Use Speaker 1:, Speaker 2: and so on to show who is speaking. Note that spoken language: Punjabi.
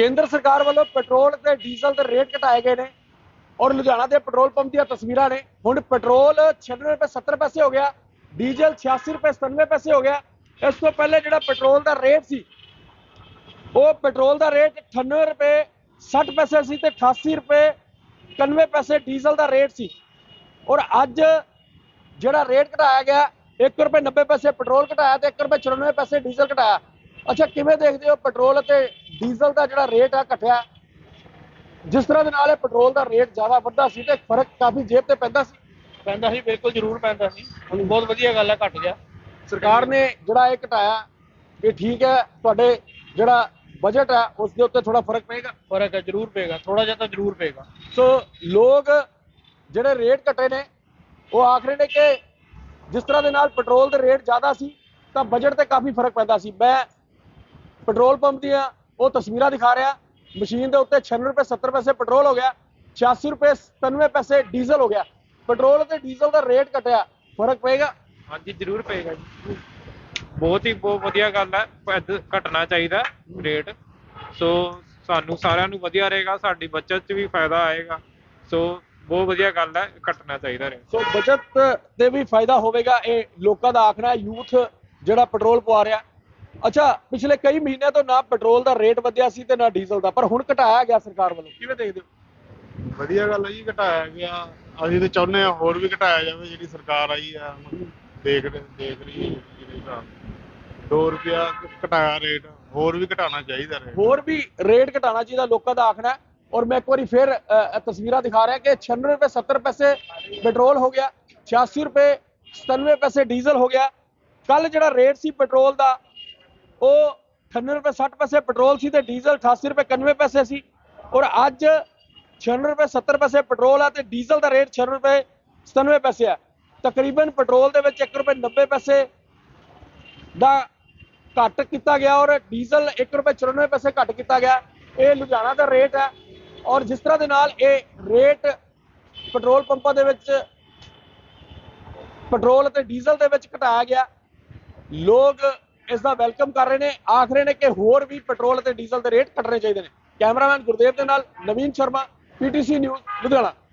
Speaker 1: ਕੇਂਦਰ ਸਰਕਾਰ ਵੱਲੋਂ ਪੈਟਰੋਲ ਤੇ ਡੀਜ਼ਲ ਦੇ ਰੇਟ ਘਟਾਏ ਗਏ ਨੇ ਔਰ ਲੁਧਿਆਣਾ ਦੇ ਪੈਟਰੋਲ ਪੰਪ ਦੀਆਂ ਤਸਵੀਰਾਂ ਨੇ। ਹੁਣ ਪੈਟਰੋਲ 96 ਰੁਪਏ 70 ਪੈਸੇ ਹੋ ਗਿਆ, ਡੀਜ਼ਲ 86 ਰੁਪਏ 97 ਪੈਸੇ ਹੋ ਗਿਆ। ਇਸ ਤੋਂ ਪਹਿਲੇ ਜਿਹੜਾ ਪੈਟਰੋਲ ਦਾ ਰੇਟ ਸੀ, ਉਹ ਪੈਟਰੋਲ ਦਾ ਰੇਟ 98 ਰੁਪਏ 60 ਪੈਸੇ ਸੀ ਤੇ 88 ਰੁਪਏ 91 ਪੈਸੇ ਡੀਜ਼ਲ ਦਾ ਰੇਟ ਸੀ। ਔਰ ਅੱਜ ਜਿਹੜਾ ਰੇਟ ਘਟਾਇਆ ਗਿਆ 1 ਰੁਪਏ 90 ਪੈਸੇ ਪੈਟਰੋਲ ਘਟਾਇਆ ਤੇ 1 ਰੁਪਏ 94 ਪੈਸੇ ਡੀਜ਼ਲ ਘਟਾਇਆ। ਅੱਛਾ ਕਿਵੇਂ ਦੇਖਦੇ ਹੋ ਪੈਟਰੋਲ ਅਤੇ ਡੀਜ਼ਲ ਦਾ ਜਿਹੜਾ ਰੇਟ ਆ ਘਟਿਆ? ਜਿਸ ਤਰ੍ਹਾਂ ਦੇ ਨਾਲ ਇਹ ਪੈਟਰੋਲ ਦਾ ਰੇਟ ਜ਼ਿਆਦਾ ਵੱਧਾ ਸੀ ਤੇ ਫ਼ਰਕ ਕਾਫੀ ਜੇਬ ਤੇ ਪੈਂਦਾ ਸੀ?
Speaker 2: ਪੈਂਦਾ ਸੀ ਬਿਲਕੁਲ ਜ਼ਰੂਰ ਪੈਂਦਾ ਸੀ। ਹੁਣ ਬਹੁਤ ਵਧੀਆ ਗੱਲ ਹੈ ਘਟ ਗਿਆ।
Speaker 1: ਸਰਕਾਰ ਨੇ ਜਿਹੜਾ ਇਹ ਘਟਾਇਆ ਇਹ ਠੀਕ ਹੈ ਤੁਹਾਡੇ ਜਿਹੜਾ ਬਜਟ ਹੈ ਉਸ ਦੇ ਉੱਤੇ ਥੋੜਾ ਫ਼ਰਕ ਪਏਗਾ?
Speaker 2: ਫ਼ਰਕ ਹੈ ਜ਼ਰੂਰ ਪਏਗਾ। ਥੋੜਾ ਜਿਹਾ ਤਾਂ ਜ਼ਰੂਰ ਪਏਗਾ।
Speaker 1: ਸੋ ਲੋਕ ਜਿਹੜੇ ਰੇਟ ਘਟੇ ਨੇ ਉਹ ਆਖ ਰਹੇ ਨੇ ਕਿ ਜਿਸ ਤਰ੍ਹਾਂ ਦੇ ਨਾਲ ਪੈਟਰੋਲ ਦੇ ਰੇਟ ਜ਼ਿਆਦਾ ਸੀ ਤਾਂ ਬਜਟ ਤੇ ਕਾਫੀ ਫ਼ਰਕ ਪੈਂਦਾ ਸੀ। ਮੈਂ ਪੈਟਰੋਲ ਪੰਪ ਦੀਆਂ ਉਹ ਤਸਵੀਰਾਂ ਦਿਖਾ ਰਿਹਾ। ਮਸ਼ੀਨ ਦੇ ਉੱਤੇ 96 ਰੁਪਏ 70 ਪੈਸੇ ਪੈਟਰੋਲ ਹੋ ਗਿਆ। 86 ਰੁਪਏ 97 ਪੈਸੇ ਡੀਜ਼ਲ ਹੋ ਗਿਆ। ਪੈਟਰੋਲ ਤੇ ਡੀਜ਼ਲ ਦਾ ਰੇਟ ਘਟਿਆ। ਫ਼ਰਕ ਪਏਗਾ?
Speaker 3: ਹਾਂਜੀ ਜ਼ਰੂਰ ਪਏਗਾ ਜੀ। ਬਹੁਤ ਹੀ ਬਹੁਤ ਵਧੀਆ ਗੱਲ ਹੈ। ਘਟਣਾ ਚਾਹੀਦਾ ਰੇਟ। ਸੋ ਸਾਨੂੰ ਸਾਰਿਆਂ ਨੂੰ ਵਧੀਆ ਰਹੇਗਾ। ਸਾਡੀ ਬੱਚਤ 'ਚ ਵੀ ਫਾਇਦਾ ਆਏਗਾ। ਸੋ ਬਹੁਤ ਵਧੀਆ ਗੱਲ ਹੈ। ਘਟਣਾ ਚਾਹੀਦਾ ਰੇਟ।
Speaker 1: ਸੋ ਬਚਤ ਤੇ ਵੀ ਫਾਇਦਾ ਹੋਵੇਗਾ। ਇਹ ਲੋਕਾਂ ਦਾ ਆਖਣਾ ਯੂਥ ਜਿਹੜਾ ਪੈਟਰੋਲ ਪਵਾ ਰਿਹਾ। ਅੱਛਾ ਪਿਛਲੇ ਕਈ ਮਹੀਨਿਆਂ ਤੋਂ ਨਾ ਪੈਟਰੋਲ ਦਾ ਰੇਟ ਵਧਿਆ ਸੀ ਤੇ ਨਾ ਡੀਜ਼ਲ ਦਾ ਪਰ ਹੁਣ ਘਟਾਇਆ ਗਿਆ ਸਰਕਾਰ ਵੱਲੋਂ। ਕਿਵੇਂ ਦੇਖਦੇ ਹੋ?
Speaker 4: ਵਧੀਆ ਗੱਲ ਹੈ ਜੀ ਘਟਾਇਆ ਗਿਆ। ਅਸੀਂ ਤੇ ਚਾਹੁੰਦੇ ਆ ਹੋਰ ਵੀ ਘਟਾਇਆ ਜਾਵੇ ਜਿਹੜੀ ਸਰਕਾਰ ਆਈ ਆ ਦੇਖ ਦੇਖ ਰਹੀ ਹੈ ਜਿਹੜੇ ਹਿਸਾਬ 2 ਰੁਪਿਆ ਘਟਾਇਆ ਰੇਟ ਹੋਰ ਵੀ ਘਟਾਉਣਾ ਚਾਹੀਦਾ ਰੇਟ।
Speaker 1: ਹੋਰ ਵੀ ਰੇਟ ਘਟਾਉਣਾ ਚਾਹੀਦਾ ਲੋਕਾਂ ਦਾ ਆਖਣਾ ਔਰ ਮੈਂ ਇੱਕ ਵਾਰੀ ਫਿਰ ਤਸਵੀਰਾਂ ਦਿਖਾ ਰਿਹਾ ਕਿ 96 ਰੁਪਏ 70 ਪੈਸੇ ਪੈਟਰੋਲ ਹੋ ਗਿਆ 86 ਰੁਪਏ 97 ਪੈਸੇ ਡੀਜ਼ਲ ਹੋ ਗਿਆ। ਕੱਲ ਜਿਹੜਾ ਰੇਟ ਸੀ ਪੈਟਰੋਲ ਦਾ ਉਹ 98 ਰੁਪਏ 60 ਪੈਸੇ ਪੈਟਰੋਲ ਸੀ ਤੇ ਡੀਜ਼ਲ 88 ਰੁਪਏ 91 ਪੈਸੇ ਸੀ। ਔਰ ਅੱਜ 96 ਰੁਪਏ 70 ਪੈਸੇ ਪੈਟਰੋਲ ਆ ਤੇ ਡੀਜ਼ਲ ਦਾ ਰੇਟ 96 ਰੁਪਏ 97 ਪੈਸੇ ਆ। ਤਕਰੀਬਨ ਪੈਟਰੋਲ ਦੇ ਵਿੱਚ 1 ਰੁਪਏ 90 ਪੈਸੇ ਦਾ ਘੱਟ ਕੀਤਾ ਗਿਆ ਔਰ ਡੀਜ਼ਲ 1 ਰੁਪਏ 94 ਪੈਸੇ ਘੱਟ ਕੀਤਾ ਗਿਆ। ਇਹ ਲੁਧਿਆਣਾ ਦਾ ਰੇਟ ਹੈ ਔਰ ਜਿਸ ਤਰ੍ਹਾਂ ਦੇ ਨਾਲ ਇਹ ਰੇਟ ਪੈਟਰੋਲ ਪੰਪਾਂ ਦੇ ਵਿੱਚ ਪੈਟਰੋਲ ਅਤੇ ਡੀਜ਼ਲ ਦੇ ਵਿੱਚ ਘਟਾਇਆ ਗਿਆ। ਲੋਕ ਇਸ ਦਾ ਵੈਲਕਮ ਕਰ ਰਹੇ ਨੇ। ਆਖ ਰਹੇ ਨੇ ਕਿ ਹੋਰ ਵੀ ਪੈਟਰੋਲ ਅਤੇ ਡੀਜ਼ਲ ਦੇ ਰੇਟ ਘਟਣੇ ਚਾਹੀਦੇ ਨੇ। ਕੈਮਰਾਮੈਨ ਗੁਰਦੇਵ ਦੇ ਨਾਲ ਨਵੀਨ ਸ਼ਰਮਾ ਪੀਟੀਸੀ ਨਿਊਜ਼ ਲੁਧਿਆਣਾ।